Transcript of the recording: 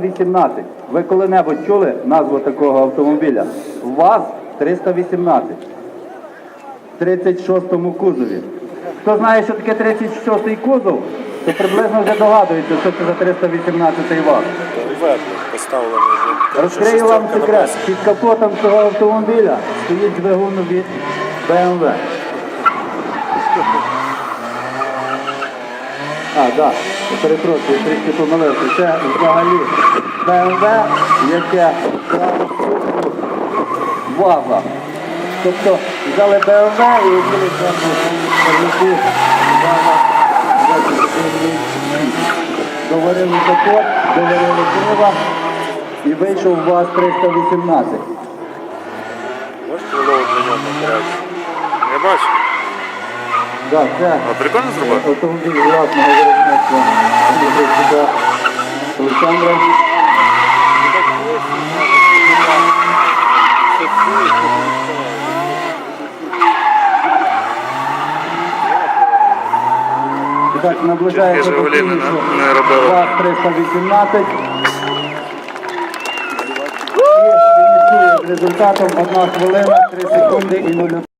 318. Ви коли-небудь чули назву такого автомобіля? ВАЗ 318. В 36-му кузові. Хто знає, що таке 36-й кузов, то приблизно вже догадується, що це за 318-й ВАЗ. Розкрию вам секрет. Під капотом цього автомобіля стоїть двигун від BMW. А, так, да, перепрошую, трішки помилився. Це взагалі BMW, яке брало ВАЗа. Тобто взяли BMW і сервісу ВАЗа. Доварили капот, доварили крила і вийшов ВАЗ 318. Можеш голову для нього наперед? Я бачу. Так, це А прикольно зробив? автомобіль власного виробництва Олександра. Так, наближається до фінішу не робили. ВАЗ 318. І фінішує з результатом 1 хвилина, 3 секунди і 0.